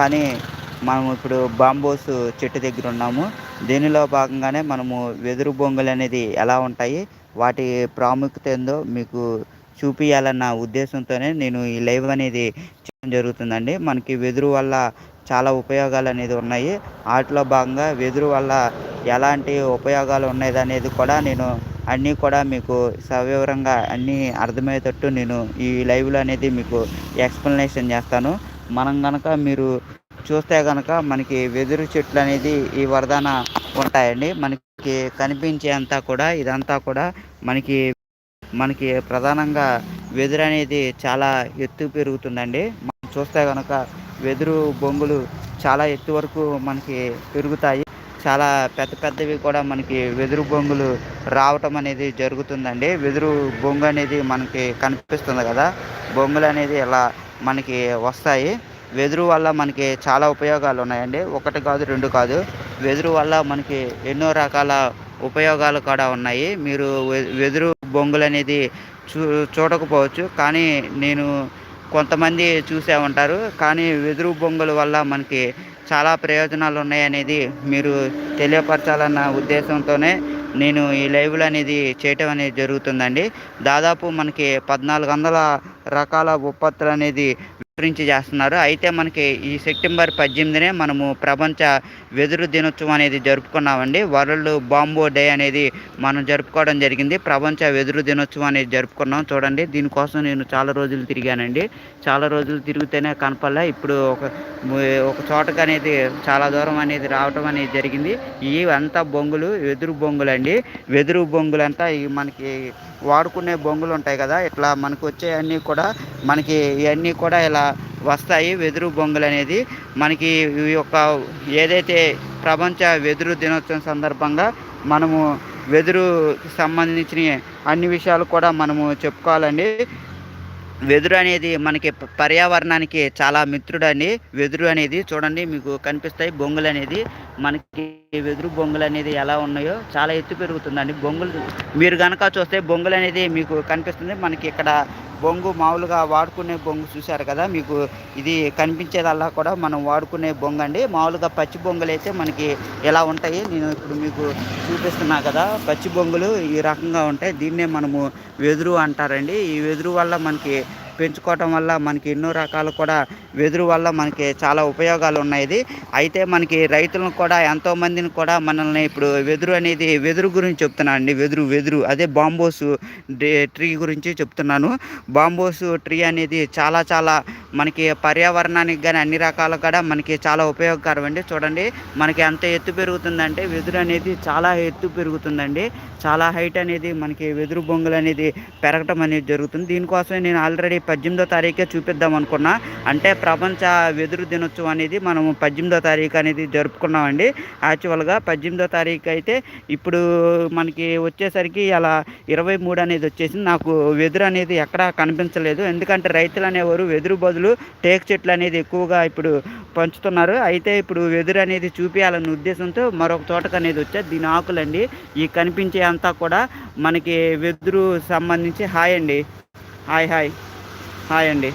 కానీ మనం ఇప్పుడు బాంబోస్ చెట్టు దగ్గర ఉన్నాము. దీనిలో భాగంగానే మనము వెదురు బొంగులు అనేది ఎలా ఉంటాయి వాటి ప్రాముఖ్యత ఏందో మీకు చూపించాలన్న ఉద్దేశంతోనే నేను ఈ లైవ్ అనేది చేయడం జరుగుతుందండి. మనకి వెదురు వల్ల చాలా ఉపయోగాలు అనేది ఉన్నాయి. వాటిలో భాగంగా వెదురు వల్ల ఎలాంటి ఉపయోగాలు ఉన్నాయి అనేది కూడా నేను అన్నీ కూడా మీకు సవివరంగా అన్నీ అర్థమయ్యేటట్టు నేను ఈ లైవ్లో అనేది మీకు ఎక్స్ప్లెనేషన్ చేస్తాను. మనం కనుక మీరు చూస్తే కనుక మనకి వెదురు చెట్లు అనేది ఈ వరదాన ఉంటాయండి. మనకి కనిపించేంతా కూడా ఇదంతా కూడా మనకి మనకి ప్రధానంగా వెదురు అనేది చాలా ఎత్తు పెరుగుతుందండి. మనం చూస్తే కనుక వెదురు బొంగులు చాలా ఎత్తు వరకు మనకి పెరుగుతాయి. చాలా పెద్ద పెద్దవి కూడా మనకి వెదురు బొంగులు రావటం అనేది జరుగుతుందండి. వెదురు బొంగు అనేది మనకి కనిపిస్తుంది కదా. బొంగులు అనేది ఇలా మనకి వస్తాయి. వెదురు వల్ల మనకి చాలా ఉపయోగాలు ఉన్నాయండి. ఒకటి కాదు రెండు కాదు. వెదురు వల్ల మనకి ఎన్నో రకాల ఉపయోగాలు కూడా ఉన్నాయి. మీరు వెదురు బొంగులు అనేది చూ చూడకపోవచ్చు. కానీ నేను కొంతమంది చూసే ఉంటారు. కానీ వెదురు బొంగుల వల్ల మనకి చాలా ప్రయోజనాలు ఉన్నాయనేది మీరు తెలియపరచాలన్న ఉద్దేశంతోనే నేను ఈ లైవ్లు అనేది చేయటం అనేది జరుగుతుందండి. దాదాపు మనకి పద్నాలుగు వందల రకాల ఉత్పత్తులు అనేది వివరించి చేస్తున్నారు. అయితే మనకి ఈ సెప్టెంబర్ పద్దెనిమిదినే మనము ప్రపంచ వెదురు దినోత్సవం అనేది జరుపుకున్నామండి. వరల్డ్ బాంబో డే అనేది మనం జరుపుకోవడం జరిగింది. ప్రపంచ వెదురు దినోత్సవం అనేది జరుపుకున్నాం. చూడండి దీనికోసం నేను చాలా రోజులు తిరిగానండి. చాలా రోజులు తిరిగితేనే కనపడలే. ఇప్పుడు ఒక ఒక చోటకు అనేది చాలా దూరం అనేది రావటం అనేది జరిగింది. ఇవి అంతా బొంగులు వెదురు బొంగులు అండి వెదురు బొంగులు అంతా మనకి వాడుకునే బొంగులు ఉంటాయి కదా ఇట్లా మనకు వచ్చేవన్నీ కూడా మనకి ఇవన్నీ కూడా ఇలా వస్తాయి. వెదురు బొంగులు అనేది మనకి ఈ యొక్క ఏదైతే ప్రపంచ వెదురు దినోత్సవం సందర్భంగా మనము వెదురుకి సంబంధించిన అన్ని విషయాలు కూడా మనము చెప్పుకోవాలండి. వెదురు అనేది మనకి పర్యావరణానికి చాలా మిత్రుడండి. వెదురు అనేది చూడండి మీకు కనిపిస్తాయి బొంగులు అనేది. మనకి వెదురు బొంగులు అనేది ఎలా ఉన్నాయో చాలా ఎత్తు పెరుగుతుందండి. బొంగులు మీరు కనుక చూస్తే బొంగులు అనేది మీకు కనిపిస్తుంది. మనకి ఇక్కడ బొంగు మామూలుగా వాడుకునే బొంగు చూశారు కదా మీకు ఇది కనిపించేదల్లా కూడా మనం వాడుకునే బొంగు అండి. మామూలుగా పచ్చి బొంగులు అయితే మనకి ఎలా ఉంటాయి నేను ఇప్పుడు మీకు చూపిస్తున్నా కదా పచ్చి బొంగులు ఈ రకంగా ఉంటాయి. దీన్నే మనము వెదురు అంటారండి. ఈ వెదురు వల్ల మనకి పెంచుకోవటం వల్ల మనకి ఎన్నో రకాలు కూడా వెదురు వల్ల మనకి చాలా ఉపయోగాలు ఉన్నాయి అయితే మనకి రైతులను కూడా ఎంతోమందిని కూడా మనల్ని ఇప్పుడు వెదురు అనేది వెదురు గురించి చెప్తున్నాను అండి. వెదురు వెదురు. అదే బాంబోస్ ట్రీ గురించి చెప్తున్నాను. బాంబోస్ ట్రీ అనేది చాలా చాలా మనకి పర్యావరణానికి కానీ అన్ని రకాలు కూడా మనకి చాలా ఉపయోగకరం అండి. చూడండి మనకి ఎంత ఎత్తు పెరుగుతుందంటే వెదురు అనేది చాలా ఎత్తు పెరుగుతుందండి. చాలా హైట్ అనేది మనకి వెదురు బొంగులు అనేది పెరగటం అనేది జరుగుతుంది. దీనికోసమే నేను ఆల్రెడీ పద్దెనిమిదో తారీఖే చూపిద్దాం అనుకున్నా. అంటే ప్రపంచ వెదురు దినోత్సవం అనేది మనం పద్దెనిమిదో తారీఖు అనేది జరుపుకున్నామండి. యాక్చువల్గా పద్దెనిమిదో తారీఖు అయితే ఇప్పుడు మనకి వచ్చేసరికి అలా ఇరవై మూడు అనేది వచ్చేసింది. నాకు వెదురు అనేది ఎక్కడా కనిపించలేదు. ఎందుకంటే రైతులు అనేవారు వెదురు బదులు టేక్ చెట్లు అనేది ఎక్కువగా ఇప్పుడు పంచుతున్నారు. అయితే ఇప్పుడు వెదురు అనేది చూపించాలనే ఉద్దేశంతో మరొక తోటకు అనేది వచ్చే దీని ఆకులండి. ఈ కనిపించే అంతా కూడా మనకి వెదురు సంబంధించి హాయ్ అండి. Hi hi. హాయ్ అండి.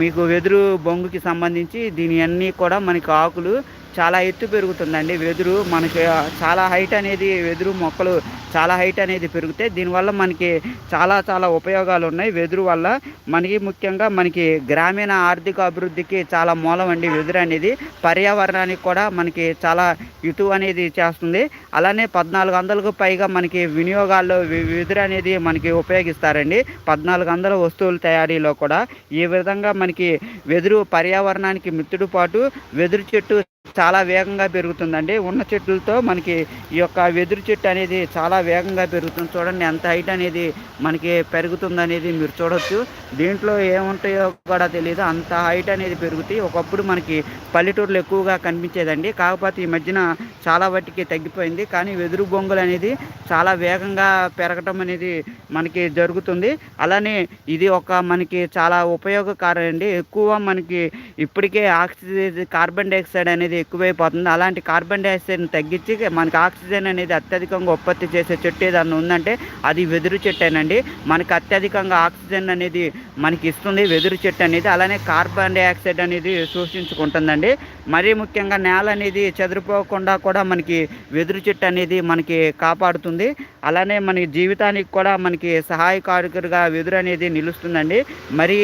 మీకు వెదురు బొంగుకి సంబంధించి దీని అన్నీ కూడా మనకి ఆకులు చాలా ఎత్తు పెరుగుతుందండి. వెదురు మనకి చాలా హైట్ అనేది వెదురు మొక్కలు చాలా హైట్ అనేది పెరుగుతాయి దీనివల్ల మనకి చాలా చాలా ఉపయోగాలు ఉన్నాయి. వెదురు వల్ల మనకి ముఖ్యంగా మనకి గ్రామీణ ఆర్థిక అభివృద్ధికి చాలా మూలం అండి వెదురు అనేది. పర్యావరణానికి కూడా మనకి చాలా ఇటు అనేది చేస్తుంది. అలానే పద్నాలుగు వందలకు పైగా మనకి వినియోగాల్లో వెదురు అనేది మనకి ఉపయోగిస్తారండి. పద్నాలుగు వందల వస్తువుల తయారీలో కూడా ఈ విధంగా మనకి వెదురు పర్యావరణానికి మిత్రుడు పాటు వెదురు చెట్టు చాలా వేగంగా పెరుగుతుందండి. ఉన్న చెట్లతో మనకి ఈ యొక్క వెదురు చెట్టు అనేది చాలా వేగంగా పెరుగుతుంది. చూడండి ఎంత హైట్ అనేది మనకి పెరుగుతుంది అనేది మీరు చూడవచ్చు దీంట్లో ఏముంటాయో కూడా తెలియదు అంత హైట్ అనేది పెరుగుతాయి. ఒకప్పుడు మనకి పల్లెటూరులు ఎక్కువగా కనిపించేదండి. కాకపోతే ఈ మధ్యన చాలా వాటికి తగ్గిపోయింది. కానీ వెదురు బొంగులు అనేది చాలా వేగంగా పెరగటం అనేది మనకి జరుగుతుంది. అలానే ఇది ఒక మనకి చాలా ఉపయోగకారం అండి. ఎక్కువ మనకి ఇప్పటికే ఆక్సిజన్ కార్బన్ డైఆక్సైడ్ అనేది ఎక్కువైపోతుంది. అలాంటి కార్బన్ డైఆక్సైడ్ని తగ్గించి మనకి ఆక్సిజన్ అనేది అత్యధికంగా ఉత్పత్తి చేసే చెట్టు ఏదన్నా ఉందంటే అది వెదురు చెట్టేనండి. మనకి అత్యధికంగా ఆక్సిజన్ అనేది మనకి ఇస్తుంది వెదురు చెట్టు అనేది. అలానే కార్బన్ డైఆక్సైడ్ అనేది శోషించుకుంటుందండి మరీ ముఖ్యంగా నేల అనేది చెదిరిపోకుండా కూడా మనకి వెదురు చెట్టు అనేది మనకి కాపాడుతుంది. అలానే మన జీవితానికి కూడా మనకి సహాయకారికగా వెదురు అనేది నిలుస్తుందండి. మరి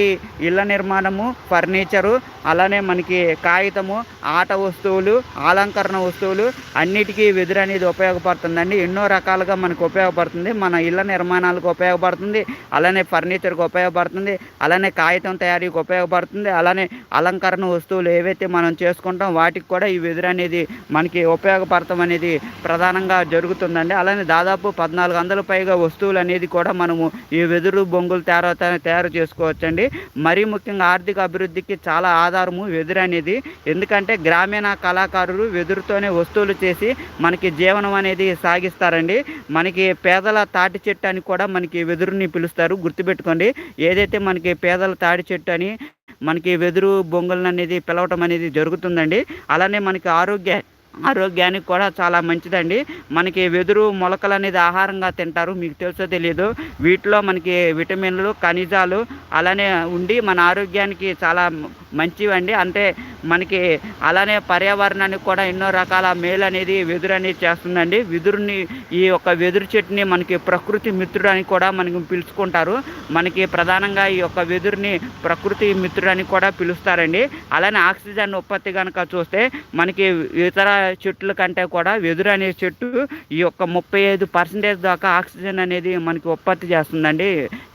ఇళ్ళ నిర్మాణము ఫర్నిచరు అలానే మనకి కాగితము ఆట వస్తువు వస్తువులు అలంకరణ వస్తువులు అన్నిటికీ వెదురు అనేది ఉపయోగపడుతుందండి. ఎన్నో రకాలుగా మనకు ఉపయోగపడుతుంది. మన ఇళ్ళ నిర్మాణాలకు ఉపయోగపడుతుంది. అలానే ఫర్నిచర్కి ఉపయోగపడుతుంది. అలానే కాగితం తయారీకి ఉపయోగపడుతుంది. అలానే అలంకరణ వస్తువులు ఏవైతే మనం చేసుకుంటాం వాటికి కూడా ఈ వెదురు అనేది మనకి ఉపయోగపడతాం అనేది ప్రధానంగా జరుగుతుందండి. అలానే దాదాపు పద్నాలుగు వందల పైగా వస్తువులు అనేది కూడా మనము ఈ వెదురు బొంగులు తయారు తయారు చేసుకోవచ్చండి. మరీ ముఖ్యంగా ఆర్థిక అభివృద్ధికి చాలా ఆధారము వెదురు అనేది. ఎందుకంటే గ్రామీణ కళాకారులు వెదురుతోనే వస్తువులు చేసి మనకి జీవనం అనేది సాగిస్తారండి. మనకి పేదల తాటి చెట్టు అని కూడా మనకి వెదురుని పిలుస్తారు. గుర్తుపెట్టుకోండి ఏదైతే మనకి పేదల తాటి చెట్టు అని మనకి వెదురు బొంగులను అనేది పిలవటం అనేది జరుగుతుందండి. అలానే మనకి ఆరోగ్య ఆరోగ్యానికి కూడా చాలా మంచిదండి. మనకి వెదురు మొలకలు అనేది ఆహారంగా తింటారు మీకు తెలుసో తెలియదు వీటిలో మనకి విటమిన్లు ఖనిజాలు అలానే ఉండి మన ఆరోగ్యానికి చాలా మంచివండి. అంటే మనకి అలానే పర్యావరణానికి కూడా ఎన్నో రకాల మేలు అనేది వెదురు అనేది చేస్తుందండి. వెదురుని ఈ యొక్క వెదురు చెట్టుని మనకి ప్రకృతి మిత్రుడు అని కూడా మనకి పిలుచుకుంటారు. మనకి ప్రధానంగా ఈ యొక్క వెదురుని ప్రకృతి మిత్రుడు అని కూడా పిలుస్తారండి. అలానే ఆక్సిజన్ ఉత్పత్తి కనుక చూస్తే మనకి ఇతర చెట్ల కంటే కూడా వెదురు అనే చెట్టు ఈ యొక్క ముప్పై ఐదు పర్సెంటేజ్ దాకా ఆక్సిజన్ అనేది మనకి ఉత్పత్తి చేస్తుందండి.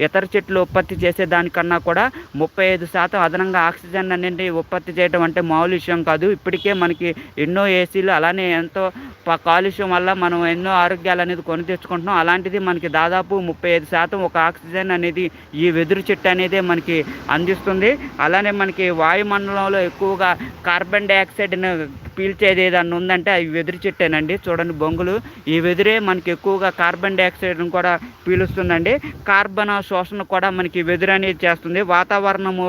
ఇతర చెట్లు ఉత్పత్తి చేసే దానికన్నా కూడా ముప్పై ఐదు శాతం అదనంగా ఆక్సిజన్ అనేది ఉత్పత్తి చేయడం అంటే మామూలు విషయం కాదు. ఇప్పటికే మనకి ఎన్నో ఏసీలు అలానే ఎంతో ప- కాలుష్యం వల్ల మనం ఎన్నో ఆరోగ్యాలు అనేది కొని తెచ్చుకుంటున్నాం. అలాంటిది మనకి దాదాపు ముప్పై ఐదు శాతం ఒక ఆక్సిజన్ అనేది ఈ వెదురు చెట్టు అనేది మనకి అందిస్తుంది. అలానే మనకి వాయుమండలంలో ఎక్కువగా కార్బన్ డైఆక్సైడ్ను పీల్చేది ఏదన్నా ఉందంటే అది వెదురు చెట్టేనండి. చూడండి బొంగులు. ఈ వెదురే మనకి ఎక్కువగా కార్బన్ డైఆక్సైడ్ను కూడా పీలుస్తుందండి. కార్బన్ శోషణ కూడా మనకి వెదురు అనేది చేస్తుంది. వాతావరణము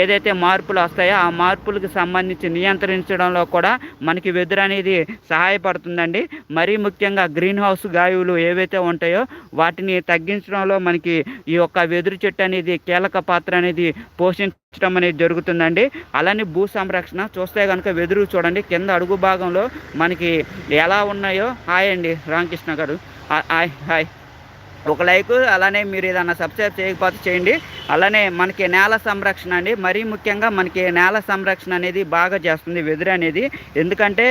ఏదైతే మార్పులు వస్తాయో ఆ మార్పులకు సంబంధించి నియంత్రించడంలో కూడా మనకి వెదురు అనేది సహాయపడుతుందండి. మరీ ముఖ్యంగా గ్రీన్ హౌస్ గాయువులు ఏవైతే ఉంటాయో వాటిని తగ్గించడంలో మనకి ఈ యొక్క వెదురు చెట్టు అనేది కీలక పాత్ర అనేది పోషించడం అనేది జరుగుతుందండి. అలానే భూ సంరక్షణ చూస్తే కనుక వెదురు చూడండి. కింద అడుగు భాగంలో మనకి ఎలా ఉన్నాయో. హాయ్ అండి రామకృష్ణ గారు. Hi hi. ఒక లైక్ అలానే మీరు ఏదన్నా సబ్స్క్రైబ్ చేయకపోతే చేయండి. అలానే మనకి నేల సంరక్షణ అండి. మరీ ముఖ్యంగా మనకి నేల సంరక్షణ అనేది బాగా చేస్తుంది వెదురు అనేది. ఎందుకంటే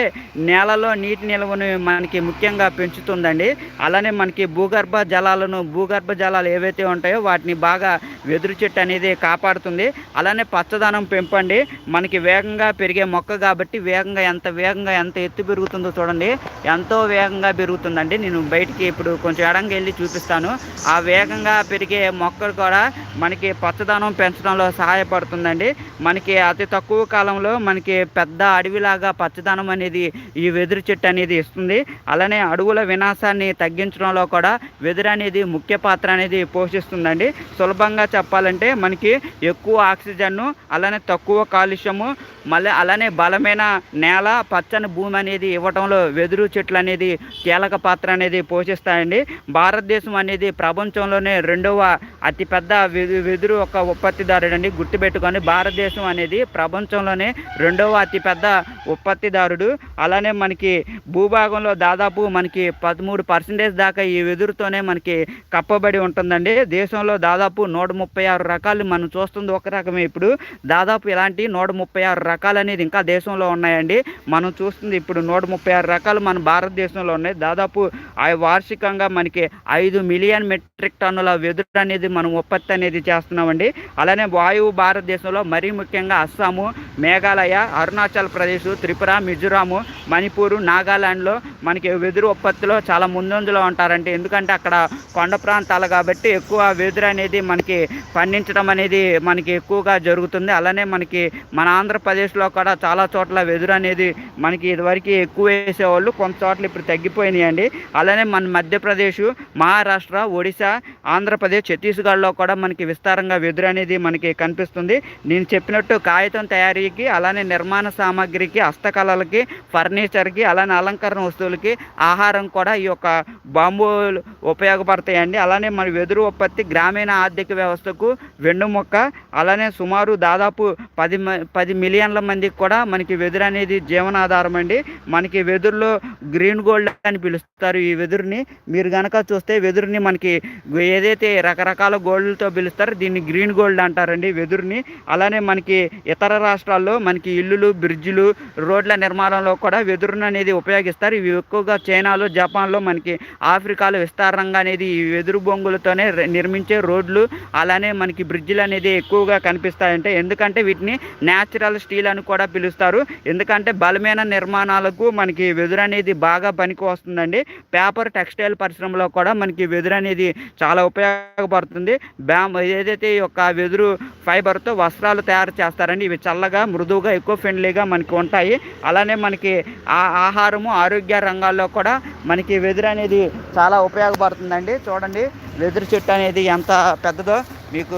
నేలలో నీటి నిల్వను మనకి ముఖ్యంగా పెంచుతుందండి. అలానే మనకి భూగర్భ జలాలను భూగర్భ జలాలు ఏవైతే ఉంటాయో వాటిని బాగా వెదురు చెట్టు అనేది కాపాడుతుంది. అలానే పచ్చదనం పెంపండి. మనకి వేగంగా పెరిగే మొక్క కాబట్టి వేగంగా ఎంత వేగంగా ఎంత ఎత్తు పెరుగుతుందో చూడండి. ఎంతో వేగంగా పెరుగుతుందండి. నేను బయటికి ఇప్పుడు కొంచెం ఎడంగా వెళ్ళి చూపిస్తాను. ఆ వేగంగా పెరిగే మొక్కలు కూడా మనకి పచ్చదనం పెంచడంలో సహాయపడుతుందండి. మనకి అతి తక్కువ కాలంలో మనకి పెద్ద అడవిలాగా పచ్చదనం అనేది ఈ వెదురు చెట్టు అనేది ఇస్తుంది. అలానే అడవుల వినాశాన్ని తగ్గించడంలో కూడా వెదురు అనేది ముఖ్య పాత్ర అనేది పోషిస్తుందండి. సులభంగా చెప్పాలంటే మనకి ఎక్కువ ఆక్సిజన్ను అలానే తక్కువ కాలుష్యము మళ్ళీ అలానే బలమైన నేల పచ్చని భూమి అనేది ఇవ్వటంలో వెదురు చెట్లు అనేది కీలక పాత్ర అనేది పోషిస్తాయండి. భారతదేశం అనేది ప్రపంచంలోనే రెండవ అతిపెద్ద వెదు వెదురు ఒక ఉత్పత్తిదారుడు అండి గుర్తుపెట్టుకొని భారతదేశం అనేది ప్రపంచంలోనే రెండవ అతిపెద్ద ఉత్పత్తిదారుడు. అలానే మనకి భూభాగంలో దాదాపు మనకి పదమూడు పర్సెంటేజ్ దాకా ఈ వెదురుతోనే మనకి కప్పబడి ఉంటుందండి. దేశంలో దాదాపు నూట ముప్పై ఆరు రకాలు మనం చూస్తుంది ఒక రకమే ఇప్పుడు. దాదాపు ఇలాంటి నూట ముప్పై ఆరు రకాలు అనేది ఇంకా దేశంలో ఉన్నాయండి. మనం చూస్తుంది ఇప్పుడు నూట ముప్పై ఆరు రకాలు మన భారతదేశంలో ఉన్నాయి. దాదాపు ఆ వార్షికంగా మనకి ఐదు మిలియన్ మెట్రిక్ టన్నుల వెదురు అనేది మనం ఉత్పత్తి అనేది చేస్తాం చేస్తున్నామండి. అలానే వాయువు భారతదేశంలో మరీ ముఖ్యంగా అస్సాము మేఘాలయ అరుణాచల్ ప్రదేశ్ త్రిపుర మిజోరాము మణిపూర్ నాగాలాండ్లో మనకి వెదురు ఉత్పత్తిలో చాలా ముందంజలో ఉంటారండి. ఎందుకంటే అక్కడ కొండ ప్రాంతాలు కాబట్టి ఎక్కువ వెదురు అనేది మనకి పండించడం అనేది మనకి ఎక్కువగా జరుగుతుంది. అలానే మనకి మన ఆంధ్రప్రదేశ్లో కూడా చాలా చోట్ల వెదురు అనేది మనకి ఇదివరకు ఎక్కువ వేసేవాళ్ళు కొంత చోట్ల ఇప్పుడు తగ్గిపోయినాయండి. అలానే మన మధ్యప్రదేశ్ మహారాష్ట్ర ఒడిశా ఆంధ్రప్రదేశ్ ఛత్తీస్గఢ్లో కూడా మనకి విస్తారంగా వెదురు అనేది మనకి కనిపిస్తుంది. నేను చెప్పినట్టు కాగితం తయారీకి అలానే నిర్మాణ సామాగ్రికి హస్తకళలకి ఫర్నిచర్కి అలానే అలంకరణ వస్తువులకి ఆహారం కూడా ఈ యొక్క బాంబులు ఉపయోగపడతాయండి. అలానే మన వెదురు ఉత్పత్తి గ్రామీణ ఆర్థిక వ్యవస్థకు వెన్నుముక్క అలానే సుమారు దాదాపు పది మ- పది మిలియన్ల మందికి కూడా మనకి వెదురు అనేది జీవనాధారం అండి. మనకి వెదురులో గ్రీన్ గోల్డ్ అని పిలుస్తారు ఈ వెదురుని. మీరు కనుక చూస్తే వెదురుని మనకి ఏదైతే రకరకాల గోల్డ్లతో పిలుస్తారో దీన్ని గ్రీన్ గోల్డ్ అంటారండి వెదురుని. అలానే మనకి ఇతర రాష్ట్రాల్లో మనకి ఇల్లులు బ్రిడ్జిలు రోడ్ల నిర్మాణంలో కూడా వెదురును అనేది ఉపయోగిస్తారు. ఇవి ఎక్కువగా చైనాలో జపాన్లో మనకి ఆఫ్రికాలో విస్తారంగా అనేది ఈ వెదురు బొంగులతోనే నిర్మించే రోడ్లు అలానే మనకి బ్రిడ్జిలు అనేది ఎక్కువగా కనిపిస్తాయంటే ఎందుకంటే వీటిని న్యాచురల్ స్టీల్ అని కూడా పిలుస్తారు. ఎందుకంటే బలమైన నిర్మాణాలకు మనకి వెదురు అనేది బాగా పనికి వస్తుందండి. పేపర్ టెక్స్టైల్ పరిశ్రమలో కూడా మనకి వెదురు అనేది చాలా ఉపయోగపడుతుంది. బ్యామ్ ఏదైతే ఈ యొక్క వెదురు ఫైబర్తో వస్త్రాలు తయారు చేస్తారండి ఇవి చల్లగా మృదువుగా ఎక్కువ ఫ్రెండ్లీగా మనకి ఉంటాయి. అలానే మనకి ఆ ఆహారము ఆరోగ్య రంగాల్లో కూడా మనకి వెదురు అనేది చాలా ఉపయోగపడుతుందండి. చూడండి వెదురు చెట్టు అనేది ఎంత పెద్దదో మీకు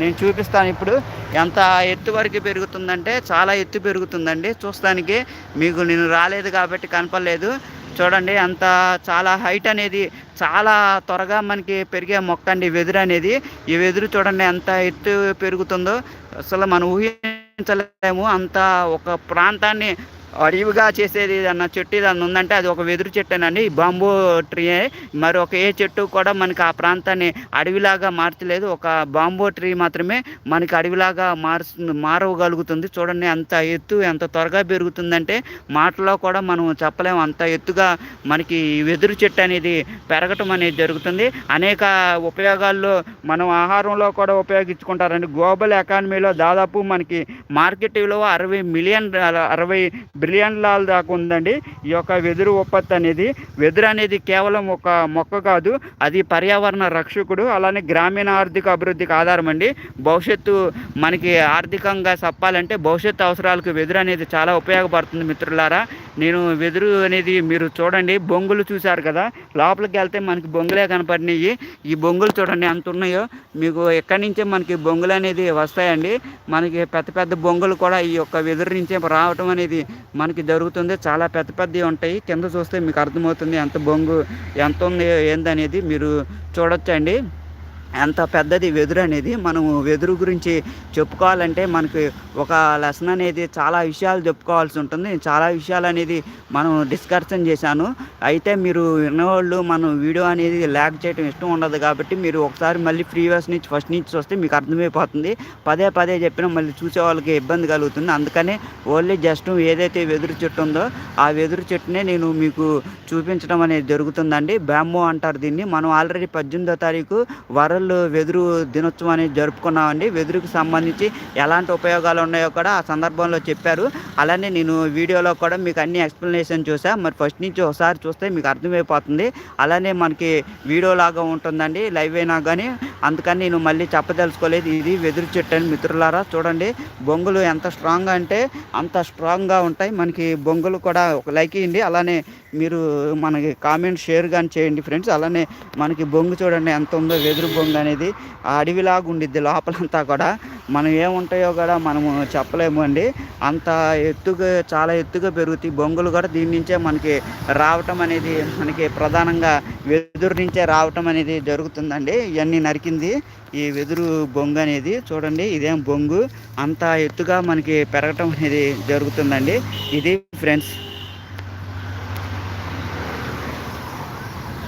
నేను చూపిస్తాను ఇప్పుడు. ఎంత ఎత్తు వరకు పెరుగుతుందంటే చాలా ఎత్తు పెరుగుతుందండి. చూస్తానికి మీకు నేను రాలేదు కాబట్టి కనపడలేదు. చూడండి అంత చాలా హైట్ అనేది చాలా త్వరగా మనకి పెరిగే మొక్క అండి వెదురు అనేది. ఈ వెదురు చూడండి ఎంత ఎత్తు పెరుగుతుందో. అసలు మనం ఊహించలేము అంత ఒక ప్రాంతాన్ని అడవిగా చేసేది ఏదన్నా చెట్టు ఏదన్నా ఉందంటే అది ఒక వెదురు చెట్టేనండి. ఈ బాంబూ ట్రీ మరి ఒక ఏ చెట్టు కూడా మనకి ఆ ప్రాంతాన్ని అడవిలాగా మార్చలేదు. ఒక బాంబో ట్రీ మాత్రమే మనకి అడవిలాగా మారుస్తుంది మారవగలుగుతుంది చూడండి అంత ఎత్తు ఎంత త్వరగా పెరుగుతుందంటే మాటలో కూడా మనం చెప్పలేము అంత ఎత్తుగా మనకి వెదురు చెట్టు అనేది పెరగటం అనేది జరుగుతుంది. అనేక ఉపయోగాల్లో మనం ఆహారంలో కూడా ఉపయోగించుకుంటారండి. గ్లోబల్ ఎకానమీలో దాదాపు మనకి మార్కెట్ విలువ అరవై మిలియన్ అరవై బ్రిలియంట్ లాల్ దాకా ఉందండి. ఈ యొక్క వెదురు ఉత్పత్తి అనేది వెదురు అనేది కేవలం ఒక మొక్క కాదు అది పర్యావరణ రక్షకుడు అలానే గ్రామీణ ఆర్థిక అభివృద్ధికి ఆధారం అండి. భవిష్యత్తు మనకి ఆర్థికంగా చెప్పాలంటే భవిష్యత్తు అవసరాలకు వెదురు అనేది చాలా ఉపయోగపడుతుంది మిత్రులారా. నేను వెదురు అనేది మీరు చూడండి బొంగులు చూశారు కదా. లోపలికి వెళ్తే మనకి బొంగులే కనపడినాయి. ఈ బొంగులు చూడండి ఎంత ఉన్నాయో. మీకు ఎక్కడి నుంచే మనకి బొంగులు అనేది వస్తాయండి. మనకి పెద్ద పెద్ద బొంగులు కూడా ఈ యొక్క వెదురు నుంచే రావటం అనేది మనకి జరుగుతుంది. చాలా పెద్ద పెద్దవి ఉంటాయి. కింద చూస్తే మీకు అర్థమవుతుంది ఎంత బొంగు ఎంత ఉంది ఏందనేది మీరు చూడొచ్చండి. ఎంత పెద్దది వెదురు అనేది మనము వెదురు గురించి చెప్పుకోవాలంటే మనకి ఒక లెసన్ అనేది చాలా విషయాలు చెప్పుకోవాల్సి ఉంటుంది. చాలా విషయాలు అనేది మనం డిస్కషన్ చేశాను. అయితే మీరు విన్నవాళ్ళు మనం వీడియో అనేది ల్యాక్ చేయడం ఇష్టం ఉండదు కాబట్టి మీరు ఒకసారి మళ్ళీ ప్రీవియస్ నుంచి ఫస్ట్ నుంచి చూస్తే మీకు అర్థమైపోతుంది. పదే పదే చెప్పినా మళ్ళీ చూసే వాళ్ళకి ఇబ్బంది కలుగుతుంది. అందుకనే ఓన్లీ జస్ట్ ఏదైతే వెదురు చెట్టు ఉందో ఆ వెదురు చెట్టునే నేను మీకు చూపించడం అనేది జరుగుతుందండి. బ్యాంబో అంటారు దీన్ని. మనం ఆల్రెడీ పద్దెనిమిదో తారీఖు వరల్డ్ వెదురు దినోత్సవం అనేది జరుపుకున్నామండి. వెదురుకు సంబంధించి ఎలాంటి ఉపయోగాలు ఉన్నాయో కూడా ఆ సందర్భంలో చెప్పారు. అలానే నేను వీడియోలో కూడా మీకు అన్ని ఎక్స్ప్లెనేషన్ చూసా. మరి ఫస్ట్ నుంచి ఒకసారి చూస్తే మీకు అర్థమైపోతుంది. అలానే మనకి వీడియో లాగా ఉంటుందండి. లైవ్ అయినా కానీ అందుకని నేను మళ్ళీ చెప్పదలుచుకోలేదు. ఇది వెదురు చెట్టు అని మిత్రులారా చూడండి. బొంగులు ఎంత స్ట్రాంగ్ అంటే అంత స్ట్రాంగ్గా ఉంటాయి. మనకి బొంగులు కూడా ఒక లైక్ ఇవ్వండి అలానే మీరు మనకి కామెంట్ షేర్ కానీ చేయండి ఫ్రెండ్స్ అలానే మనకి బొంగు చూడండి ఎంత ఉందో వెదురు బొంగు అనేది. ఆ అడవిలాగా ఉండిద్ది లోపలంతా కూడా. మనం ఏముంటాయో కూడా మనము చెప్పలేము అండి. అంత ఎత్తుగా చాలా ఎత్తుగా పెరుగుతాయి. బొంగులు కూడా దీని నుంచే మనకి రావటం అనేది మనకి ప్రధానంగా వెదురు నుంచే రావటం అనేది జరుగుతుందండి. ఇవన్నీ నరికింది ఈ వెదురు బొంగు అనేది. చూడండి ఇదేం బొంగు. అంత ఎత్తుగా మనకి పెరగటం అనేది జరుగుతుందండి. ఇది ఫ్రెండ్స్